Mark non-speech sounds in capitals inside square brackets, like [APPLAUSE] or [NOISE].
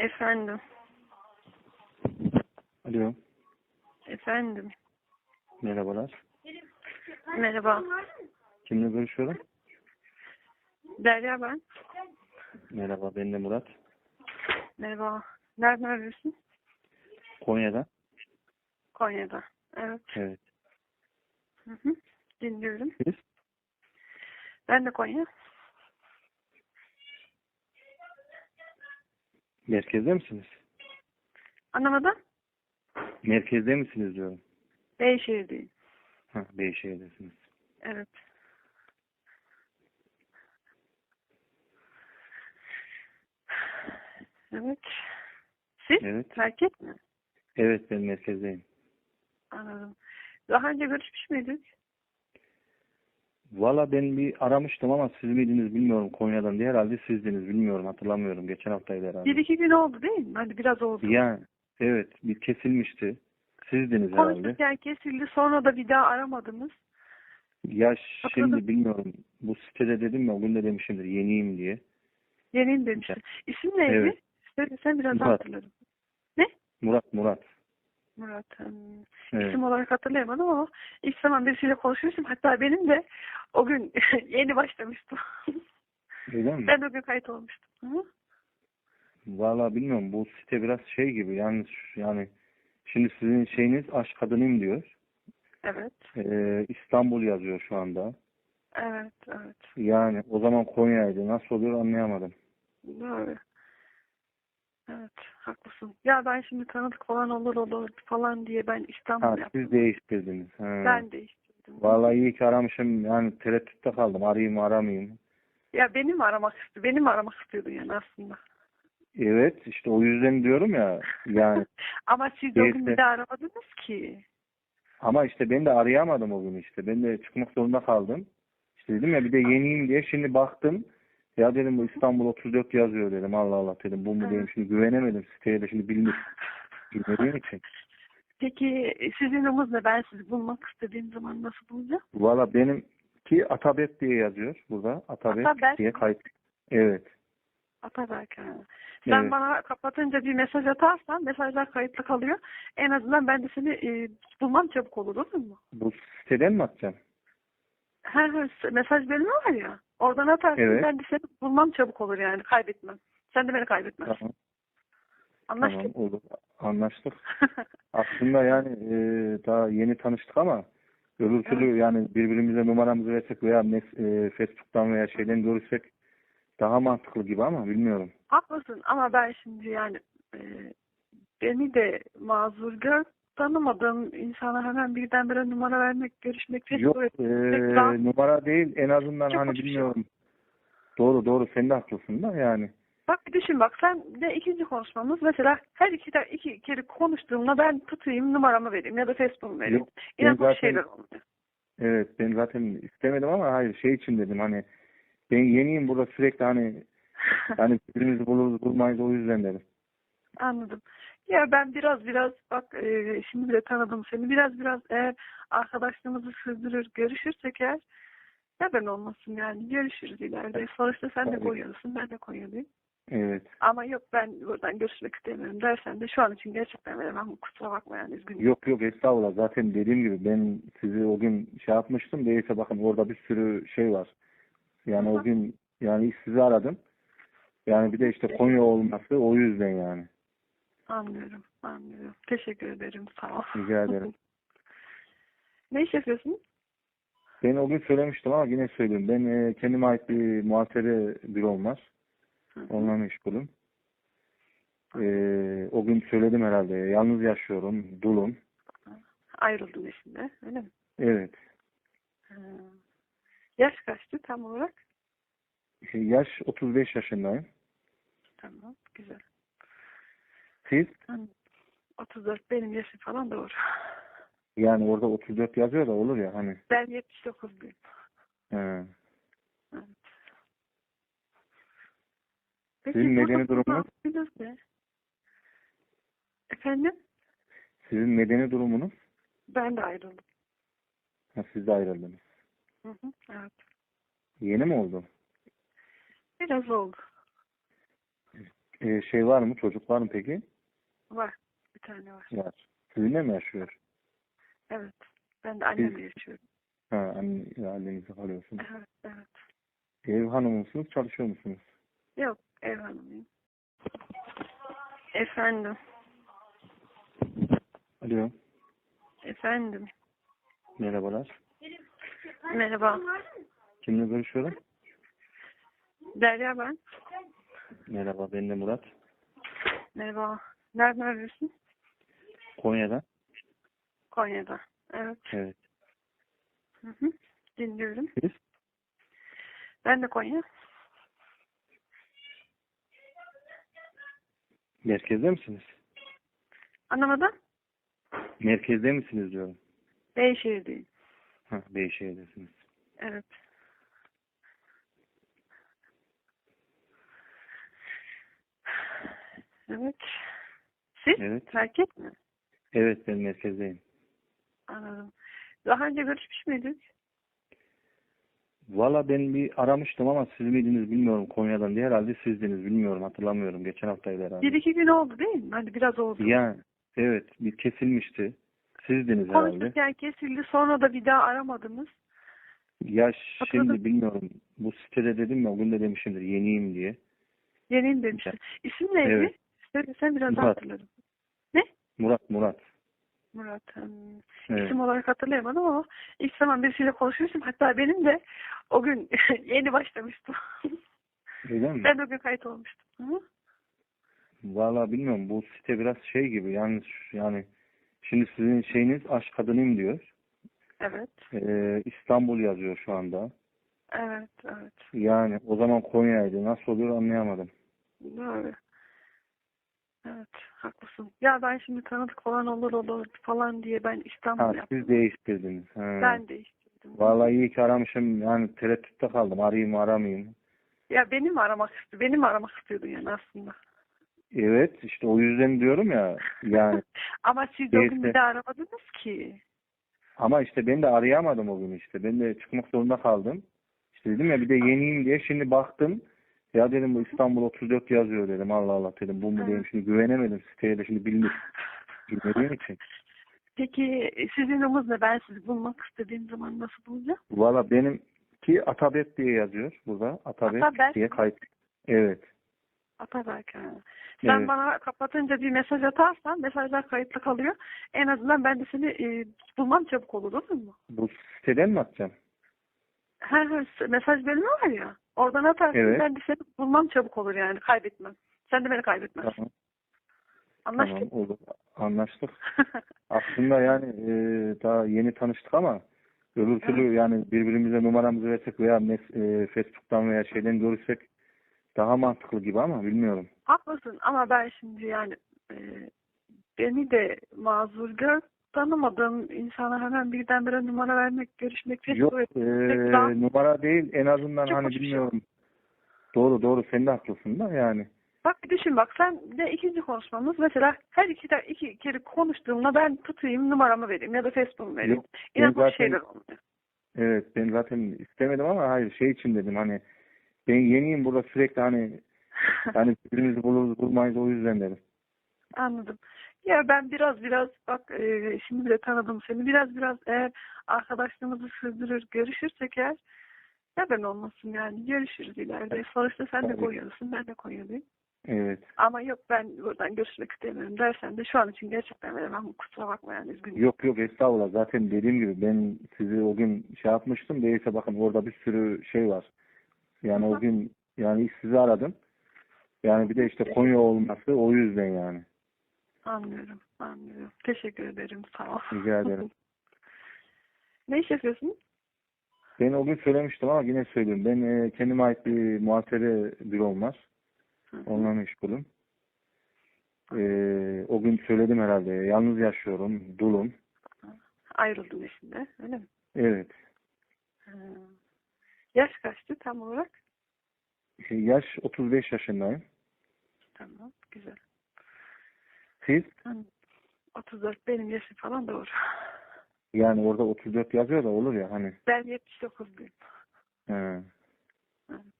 Efendim. Alo, Efendim. merhabalar. Merhaba. Kimle görüşüyorum? Derya ben. Merhaba, ben de Murat. Merhaba. Nereden arıyorsun? Konya'da. Konya'da. Evet. Evet. Hı hı. Dinliyorum. Siz? Ben de Konya. Merkezde misiniz? Anlamadım. Merkezde misiniz diyorum. Beyşehir'deyim. Ha, Beyşehir'desiniz. Evet. Evet. Siz? Evet. Merkez mi? Evet, ben merkezdeyim. Anladım. Daha önce görüşmüş müydük? Valla ben bir aramıştım ama siz miydiniz bilmiyorum Konya'dan diye herhalde sizdiniz bilmiyorum hatırlamıyorum. Geçen haftaydı herhalde. Bir iki gün oldu değil mi? Hadi biraz oldu. Yani evet bir kesilmişti. Sizdiniz herhalde. Konuşurken kesildi. Sonra da bir daha aramadınız. Ya şimdi bilmiyorum. Bu sitede dedim ya o gün de demişimdir yeniyim diye. Yeniyim demiştin. İsim neydi? Evet. Söylesen biraz Murat. hatırlarım. Murat Murat. Murat. hmm. Evet. İsim olarak hatırlayamadım ama ilk zaman birisiyle konuşmuştum. Hatta benim de o gün [LAUGHS] yeni başlamıştım. Öyle mi? ben o gün kayıt olmuştum. Hı? Valla bilmiyorum bu site biraz şey gibi yani yani şimdi sizin şeyiniz aşk kadınıyım diyor. Evet. Ee, İstanbul yazıyor şu anda. Evet. Evet. Yani o zaman Konya'ydı. Nasıl oluyor anlayamadım. Doğru. Evet. Haklısın. Ya ben şimdi tanıdık falan olur olur falan diye ben İstanbul Ha yaptım. siz değiştirdiniz. Ha. Ben değiştirdim. Vallahi iyi ki aramışım. Yani tereddütte kaldım. Arayayım aramayayım. Ya beni mi aramak istiyordu? Beni mi aramak istiyordun yani aslında? Evet işte o yüzden diyorum ya. Yani [LAUGHS] Ama siz o gün bir de aramadınız ki. ama işte ben de arayamadım o gün işte. Ben de çıkmak zorunda kaldım. İşte dedim ya bir de yeniyim diye şimdi baktım. Ya dedim bu İstanbul 34 yazıyor dedim. Allah Allah dedim. Bu mu diyeyim şimdi güvenemedim siteye de şimdi bilmiş. Bilmediğim için. Peki sizin umuz ne? Ben sizi bulmak istediğim zaman nasıl bulacağım? Valla benimki Atabek diye yazıyor burada. Atabek, Atabek diye kayıt. Evet. Ataberk ha. Sen Evet. bana kapatınca bir mesaj atarsan mesajlar kayıtlı kalıyor. En azından ben de seni e, bulmam çabuk olur olur mu? Bu siteden mi atacağım? Her her mesaj bölümü var ya. Oradan atarsın Evet. ben de seni bulmam çabuk olur yani kaybetmem. Sen de beni kaybetmezsin. Tamam. Anlaştık. Tamam olur. Anlaştık. [LAUGHS] Aslında yani e, daha yeni tanıştık ama öbür türlü yani birbirimize numaramızı versek veya e, Facebook'tan veya şeyden görüşsek daha mantıklı gibi ama bilmiyorum. Haklısın ama ben şimdi yani e, beni de mazur gör tanımadığım insana hemen birdenbire numara vermek, görüşmek, Yok e, lazım. numara değil en azından Çok hani hoş bir şey. bilmiyorum. Doğru doğru sen de haklısın da yani. Bak bir düşün bak sen de ikinci konuşmamız mesela her iki, de- iki kere konuştuğumda ben tutayım numaramı vereyim ya da Facebook'umu vereyim. Yok, bu zaten- şeyler olmuyor. Evet ben zaten istemedim ama hayır şey için dedim hani ben yeniyim burada sürekli hani [LAUGHS] hani birbirimizi buluruz bulmayız o yüzden dedim. Anladım. Ya ben biraz biraz bak e, şimdi bile tanıdım seni biraz biraz eğer arkadaşlığımızı sürdürür görüşürsek eğer neden olmasın yani görüşürüz ileride. Sonuçta sen de. Konyalısın ben de Konyalıyım. Evet. Ama yok ben buradan görüşmek istemiyorum dersen de şu an için gerçekten veremem kusura bakma yani üzgünüm. Yok yok estağfurullah zaten dediğim gibi ben sizi o gün şey yapmıştım değilse bakın orada bir sürü şey var. Yani Hı hı. o gün yani sizi aradım. Yani bir de işte Konya olması o yüzden yani. Anlıyorum anlıyorum. Teşekkür ederim sağ ol. Rica ederim. [LAUGHS] ne iş yapıyorsun? Ben o gün söylemiştim ama yine söyleyeyim. Ben e, kendime ait bir muhasebe bürom var. Hı hı. Onunla meşgulüm. E, o gün söyledim herhalde. Yalnız yaşıyorum. Dulum. Ayrıldın eşinde öyle mi? Evet. Ha. Yaş kaçtı tam olarak? E, Yaş 35 yaşındayım. Tamam güzel. Siz? Hı. 34 benim yaşım falan doğru. Yani orada 34 yazıyor da olur ya hani. Ben 79'luyum. He. Evet. Peki, Sizin burada medeni durumunuz? kullandığınız ne? Efendim? Sizin medeni durumunuz? Ben de ayrıldım. Ha, siz de ayrıldınız. Hı hı, evet. Yeni mi oldu? Biraz oldu. e, şey var mı? Çocuk var mı peki? Var. Bir tane var. Var. Sizinle mi yaşıyor? Evet. Ben de annemle yaşıyorum. Ha, anne, annenizle kalıyorsunuz. Evet, evet. Ev hanımı mısınız? Çalışıyor musunuz? Yok, ev hanımıyım. Efendim, Alo. efendim. Merhabalar. Merhaba. Kimle görüşüyorum? Derya ben. Merhaba, ben de Murat. Merhaba. Nereden arıyorsun? Konya'dan. Konya'da. Evet. Evet. Hı hı. Dinliyorum. Siz? Ben de Konya. Merkezde misiniz? Anlamadım. Merkezde misiniz diyorum. Beyşehir'deyim. Ha, Beyşehir'desiniz. Evet. Evet. Siz? Evet. Erkek mi? Evet, ben merkezdeyim. Anladım. Daha önce görüşmüş müydük? Valla ben bir aramıştım ama siz miydiniz bilmiyorum Konya'dan diye herhalde sizdiniz bilmiyorum hatırlamıyorum geçen haftaydı herhalde. Bir iki gün oldu değil mi? Hani biraz oldu. Yani evet bir kesilmişti. Sizdiniz herhalde. Konuşurken kesildi. Sonra da bir daha aramadınız. Ya Hatırladım. şimdi bilmiyorum bu sitede dedim ya o gün de demişimdir yeniyim diye. Yeniyim demiştin. İsim neydi? Evet. Sen, sen biraz Murat. hatırladım. Murat Murat. Murat. hmm. Evet. İsim olarak hatırlayamadım ama ilk zaman birisiyle konuşmuştum. Hatta benim de o gün [LAUGHS] yeni başlamıştım. Öyle mi? ben o gün kayıt olmuştum. Hı? Valla bilmiyorum bu site biraz şey gibi yani yani şimdi sizin şeyiniz aşk kadınıyım diyor. Evet. Ee, İstanbul yazıyor şu anda. Evet. Evet. Yani o zaman Konya'ydı. Nasıl oluyor anlayamadım. Doğru. Evet. Haklısın. Ya ben şimdi tanıdık falan olur olur falan diye ben İstanbul Ha, yaptım. siz değiştirdiniz. Ha. Ben değiştirdim. Vallahi iyi ki aramışım. Yani tereddütte kaldım. Arayayım mı aramayayım. Ya beni mi aramak istiyor? Beni mi aramak istiyordun yani aslında? Evet işte o yüzden diyorum ya yani [LAUGHS] Ama siz o gün Neyse. bir de aramadınız ki. ama işte ben de arayamadım o gün işte. Ben de çıkmak zorunda kaldım. İşte dedim ya bir de yeniyim diye şimdi baktım. Ya dedim bu İstanbul 34 yazıyor dedim. Allah Allah dedim. Bu mu dedim. Şimdi güvenemedim siteye de şimdi bilmiş. Bilmediğim için. Peki sizin ne? Ben sizi bulmak istediğim zaman nasıl bulacağım? Valla benimki Atabek diye yazıyor burada. Atabek, Atabek diye kayıt. Evet. Ataberk ha. Sen Evet. bana kapatınca bir mesaj atarsan mesajlar kayıtlı kalıyor. En azından ben de seni e, bulmam çabuk olur olur mu? Bu siteden mi atacağım? Her her mesaj bölümü var ya. Oradan atarsın Evet. ben de seni bulmam çabuk olur yani kaybetmem. Sen de beni kaybetmezsin. Tamam. Anlaştık. Tamam olur. Anlaştık. [LAUGHS] Aslında yani e, daha yeni tanıştık ama öbür türlü yani birbirimize numaramızı versek veya mes- e, Facebook'tan veya şeyden görüşsek daha mantıklı gibi ama bilmiyorum. Haklısın ama ben şimdi yani e, beni de mazur gör. Tanımadığım insana hemen birdenbire numara vermek, görüşmek, Yok e, daha- numara değil en azından Çok hani bir şey. bilmiyorum. Doğru doğru sen de haklısın da yani. Bak düşün bak sen de ikinci konuşmamız mesela her iki, iki kere konuştuğumda ben tutayım numaramı vereyim ya da Facebook'umu vereyim. Yok, İnan zaten- şeyler olmuyor. Evet ben zaten istemedim ama hayır şey için dedim hani ben yeniyim burada sürekli hani yani [LAUGHS] birbirimizi buluruz bulmayız o yüzden dedim. Anladım. Ya ben biraz biraz bak e, şimdi bile tanıdım seni. Biraz biraz eğer arkadaşlığımızı sürdürür, görüşürsek eğer neden olmasın yani görüşürüz ileride. Sonuçta sen de. Konyalısın, ben de Konyalıyım. Evet. Ama yok ben buradan görüşmek istemiyorum dersen de şu an için gerçekten veremem. Kusura bakma yani üzgünüm. Yok yok estağfurullah. Zaten dediğim gibi ben sizi o gün şey yapmıştım. Değilse bakın orada bir sürü şey var. Yani Hı o gün yani ilk sizi aradım. Yani bir de işte Konya olması o yüzden yani. Anlıyorum, anlıyorum. Teşekkür ederim, sağ ol. Rica ederim. [LAUGHS] ne iş yapıyorsun? Ben o gün söylemiştim ama yine söyleyeyim. Ben e, kendime ait bir muhasebe bürom var. Onunla meşgulüm. E, o gün söyledim herhalde. Yalnız yaşıyorum. Dulum. Ayrıldın eşinde, öyle mi? Evet. Ha. Yaş kaçtı tam olarak? E, Yaş 35 yaşındayım. Tamam, güzel. Siz? Hı. 34 benim yaşım falan doğru. Yani orada 34 yazıyor da olur ya hani. Ben 79'luyum. He. Evet.